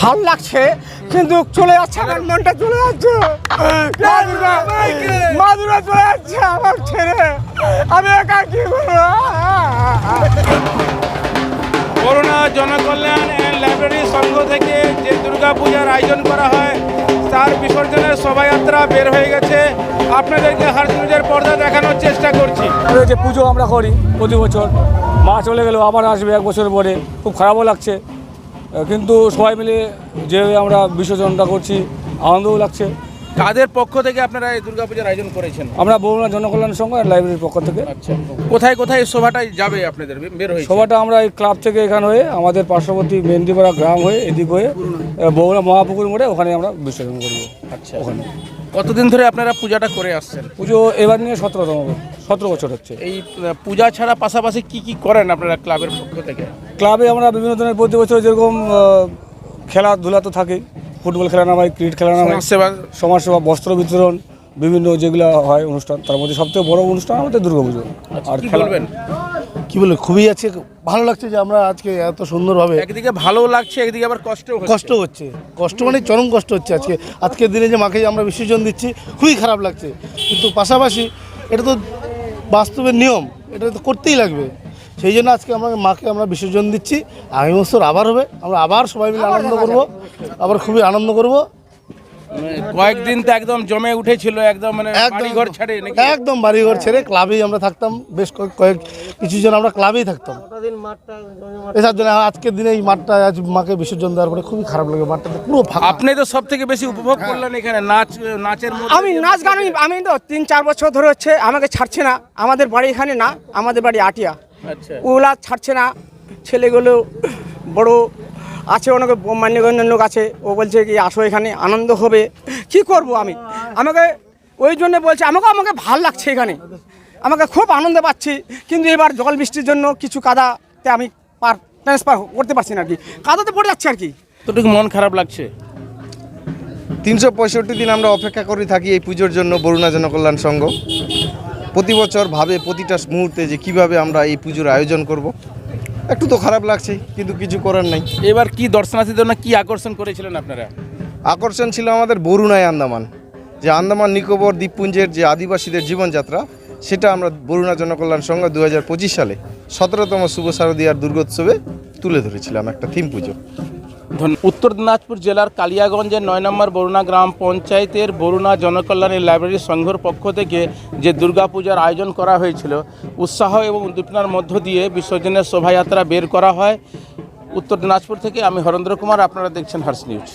ভালো লাগছে কিন্তু চলে যাচ্ছে আমার মনটা চলে যাচ্ছে। মাদুরা চলে যাচ্ছে আমার ছেড়ে। আমি একা কি করব? Corona Janakalyan and library Sangha থেকে যে দুর্গাপূজার আয়োজন করা হয় তার বিসর্জনের শোভাযাত্রা বের হয়ে গেছে। আপনাদেরকে হার নিউজের পর্দা দেখানোর চেষ্টা করছি। আমাদের যে পুজো আমরা করি প্রতি বছর। মা চলে গেলেও আবার আসবে এক বছর পরে। খুব খারাপও লাগছে। কিন্তু সবাই মিলে যে আমরা বিসর্জনটা করছি আনন্দও লাগছে। কাদের পক্ষ থেকে আপনারা এই দুর্গাপূজার আয়োজন করেছেন? আমরা বরুণা জনকল্যাণ সংঘ আর লাইব্রেরির পক্ষ থেকে। আচ্ছা। কোথায় কোথায় শোভাটা যাবে আপনাদের? বের হয়েছে। সবাইটা আমরা এই ক্লাব থেকে এখানে হয়ে আমাদের পার্শ্ববর্তী মেহেন্দিপাড়া গ্রাম হয়ে এদিক হয়ে আহ, মহাপুকুর মোড়ে ওখানে আমরা বিসর্জন করব। আচ্ছা। ওখানে। কতদিন ধরে আপনারা পূজাটা করে আসছেন? পুজো এবার নিয়ে সতেরোতম সতেরো বছর হচ্ছে। এই পূজা ছাড়া পাশাপাশি কি কি করেন আপনারা ক্লাবের পক্ষ থেকে? ক্লাবে আমরা বিভিন্ন ধরনের প্রতি বছর যেরকম খেলাধুলা তো থাকেই। ফুটবল খেলানো হয় ক্রিকেট খেলানো হয় সমাজসেবা সমাজসেবা বস্ত্র বিতরণ বিভিন্ন যেগুলো হয় অনুষ্ঠান তার মধ্যে সবথেকে বড় অনুষ্ঠান আমাদের দুর্গাপুজো আর কি খেলা। বলবেন? কি বলে খুবই আছে ভালো লাগছে যে আমরা আজকে এত সুন্দরভাবে একদিকে ভালো লাগছে একদিকে আবার কষ্ট কষ্ট হচ্ছে। কষ্ট মানে চরম কষ্ট হচ্ছে আজকে। আজকের দিনে যে মাকে আমরা বিসর্জন দিচ্ছি খুবই খারাপ লাগছে। কিন্তু পাশাপাশি এটা তো বাস্তবের নিয়ম এটা তো করতেই লাগবে। সেই জন্য আজকে আমরা মাকে আমরা বিসর্জন দিচ্ছি। আগামী বছর আবার হবে। আমরা আবার সবাই মিলে আনন্দ করব। আবার খুবই আনন্দ করব। মানে কয়েকদিন তো একদম জমে উঠেছিল একদম মানে বাড়ি ঘর ছাড়ে নাকি? একদম বাড়িঘর ছেড়ে ক্লাবেই আমরা থাকতাম। বেশ কয়েক কয়েক কিছু জন আমরা ক্লাবেই থাকতাম। এটার জন্য আজকের দিনে এই মাঠটা আজ মাকে বিসর্জন দেওয়ার পরে খুবই খারাপ লাগে। মাঠটা পুরো আপনি তো সব থেকে বেশি উপভোগ করলেন এখানে নাচ নাচের আমি নাচ গান আমি- তো তিন চার বছর ধরে হচ্ছে আমাকে ছাড়ছে না। আমাদের বাড়ি এখানে না আমাদের বাড়ি আটিয়া। ওগুলা ছাড়ছে না। ছেলেগুলো বড় আছে অনেক মান্যগণ্য লোক আছে। ও বলছে কি আসো এখানে আনন্দ হবে। কি করব আমি? আমাকে ওই জন্য বলছে আমাকে আমাকে ভালো লাগছে এখানে। আমাকে খুব আনন্দ পাচ্ছি। কিন্তু এবার জল বৃষ্টির জন্য কিছু কাদাতে আমি পার ট্রান্সফার করতে পারছি না আর কি। কাদাতে পড়ে যাচ্ছে আর কি। তোটুকু মন খারাপ লাগছে? তিনশো পঁয়ষট্টি দিন আমরা অপেক্ষা করে থাকি এই পুজোর জন্য বরুণা জনকল্যাণ সংঘ। প্রতি বছর ভাবে প্রতিটা মুহূর্তে যে কীভাবে আমরা এই পুজোর আয়োজন করব। একটু তো খারাপ লাগছে কিন্তু কিছু করার নাই। এবার কি দর্শনার্থীদের না কি আকর্ষণ করেছিলেন আপনারা? আকর্ষণ ছিল আমাদের বরুণায় আন্দামান। যে আন্দামান নিকোবর দ্বীপপুঞ্জের যে আদিবাসীদের জীবনযাত্রা সেটা আমরা বরুণা জনকল্যাণ সংঘ দু হাজার পঁচিশ সালে সতেরোতম শুভ শারদীয়ার দুর্গোৎসবে তুলে ধরেছিলাম একটা থিম পুজো। উত্তর দিনাজপুর জেলার কালিয়াগঞ্জের নয় নম্বর বরুণা গ্রাম পঞ্চায়েতের বরুণা জনকল্যাণী লাইব্রেরি সংঘর পক্ষ থেকে যে দুর্গাপূজার আয়োজন করা হয়েছিল, উৎসাহ এবং উদ্দীপনার মধ্য দিয়ে বিসর্জনের শোভাযাত্রা বের করা হয়। উত্তর দিনাজপুর থেকে আমি হরেন্দ্র কুমার, আপনারা দেখছেন হার্স নিউজ।